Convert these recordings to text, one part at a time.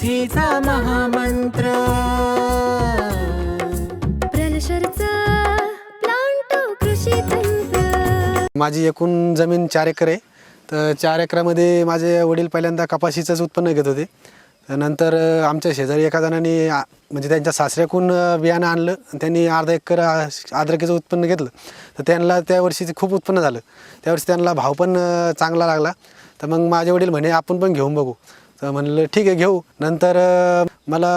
शेतीचा महामंत्र. प्रलशरचा प्लांटो कृषी तंत्र. माझी एकूण जमीन चार एकर आहे. तर चार एकरामध्ये माझे वडील पहिल्यांदा कपाशीचंच उत्पन्न घेत होते. नंतर आमच्या शेजारी एका जणांनी म्हणजे त्यांच्या सासऱ्याकून बियाणं आणलं. आणि त्यांनी अर्धा एकर आ, अद्रकीचं उत्पन्न घेतलं. तर त्यांना त्या वर्षीचे खूप उत्पन्न झालं. त्यावर्षी त्यांना भाव पण चांगला लागला. तर मग माझे वडील म्हणे आपण पण घेऊन बघू. तर म्हणलं ठीक आहे घेऊ. नंतर मला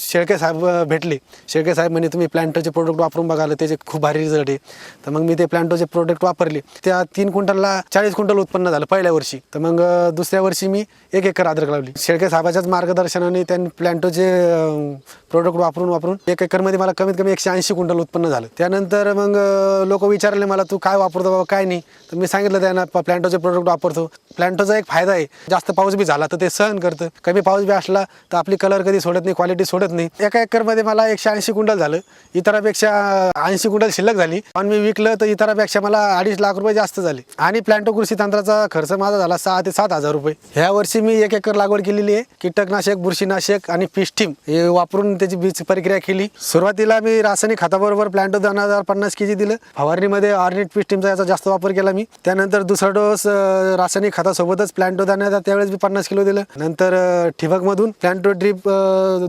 शेळके साहेब भेटले. शेळके साहेब म्हणे तुम्ही प्लॅन्टोचे प्रोडक्ट वापरून बघाल त्याचे खूप भारी रिझल्ट आहे. तर मग मी ते प्लॅन्टोचे प्रोडक्ट वापरले. त्या तीन क्विंटलला चाळीस क्विंटल उत्पन्न झालं पहिल्या वर्षी. तर मग दुसऱ्या वर्षी मी एक एकर अद्रक लावली. शेळके साहेबाच्याच मार्गदर्शनाने त्यांनी प्लॅन्टोचे प्रोडक्ट वापरून वापरून एक एकरमध्ये मला कमीत कमी एकशे ऐंशी क्विंटल उत्पन्न झालं. त्यानंतर मग लोक विचारले मला तू काय वापरतो बाबा? काय नाही? तर मी सांगितलं त्यांना प्लॅन्टोचे प्रोडक्ट वापरतो. प्लॅन्टोचा एक फायदा आहे. जास्त पाऊस बी झाला तर ते सहन करतं. कमी पाऊस बी असला तर आपली कलर कधी सोडत नाही क्वालिटी सोडत नाही. एका एकरमध्ये मला एकशे ऐंशी क्विंटल झालं. इतरापेक्षा ऐंशी क्विंटल शिल्लक झाली. पण मी विकलं तर इतरापेक्षा मला अडीच लाख रुपये जास्त झाले. आणि प्लॅन्टो कृषी तंत्राचा खर्च माझा झाला सहा ते सात हजार रुपये. ह्या वर्षी मी एक एकर लागवड केलेली आहे. कीटकनाशक बुरशीनाशक आणि पिस्टीम हे वापरून त्याची बीज प्रक्रिया केली. सुरुवातीला मी रासायनिक खताबरोबर प्लॅन्टो दोन हजार पन्नास के जी दिलं. फवारणीमध्ये ऑर्निट पिस्टीमचा याचा जास्त वापर केला मी. त्यानंतर दुसरा डोस रासायनिक खता खतासोबतच प्लॅन्टो दाण्याचा त्यावेळेस मी पन्नास किलो दिलं. नंतर ठिबकमधून प्लॅन्टो ड्रीप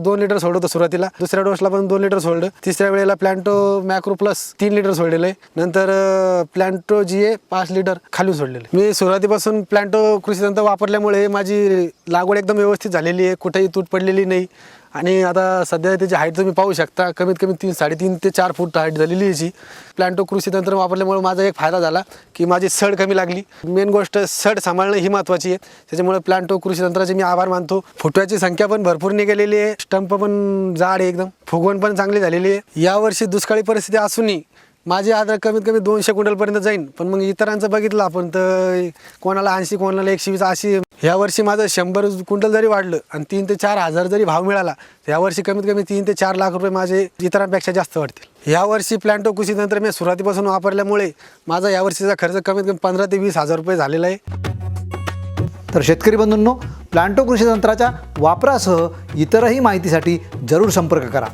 दोन लिटर सोडलं होतं सुरुवातीला. दुसऱ्या डोसला पण दोन लिटर सोडलं. तिसऱ्या वेळेला प्लॅन्टो मॅक्रो प्लस तीन लिटर सोडलेलं आहे. नंतर प्लॅन्टो जी ए पाच लिटर खाली सोडलेलं मी सुरुवातीपासून प्लॅन्टो कृषी तंत्र वापरल्यामुळे माझी लागवड एकदम व्यवस्थित झालेली आहे. कुठेही तूट पडलेली नाही. आणि आता सध्या त्याची हाईट तुम्ही पाहू शकता. कमीत कमी तीन साडेतीन ते चार फूट हाईट झालेली आहे याची. प्लॅन्टो कृषी तंत्र वापरल्यामुळे माझा एक फायदा झाला की माझी सड कमी लागली. मेन गोष्ट सड सांभाळणं ही महत्त्वाची आहे. त्याच्यामुळे प्लॅन्टो कृषी तंत्राचे मी आभार मानतो. फुटव्याची संख्या पण भरपूर निघालेली आहे. स्टंप पण जाड आहे एकदम. फुगवण पण चांगली झालेली आहे. यावर्षी दुष्काळी परिस्थिती असूनही माझी आदर कमीत कमी दोनशे क्विंटलपर्यंत जाईन. पण मग इतरांचं बघितलं आपण तर कोणाला ऐंशी कोणाला एकशे वीस अशी ह्या वर्षी माझं शंभर क्विंटल जरी वाढलं आणि तीन ते चार हजार जरी भाव मिळाला तर यावर्षी कमीत कमी तीन ते चार लाख रुपये माझे इतरांपेक्षा जास्त वाढतील. यावर्षी प्लॅन्टो कृषी तंत्र मी सुरुवातीपासून वापरल्यामुळे माझा यावर्षीचा खर्च कमीत कमी पंधरा ते वीस हजार रुपये झालेला आहे. तर शेतकरी बंधूंनो प्लांटो कृषी तंत्राच्या वापरासह इतरही माहितीसाठी जरूर संपर्क करा.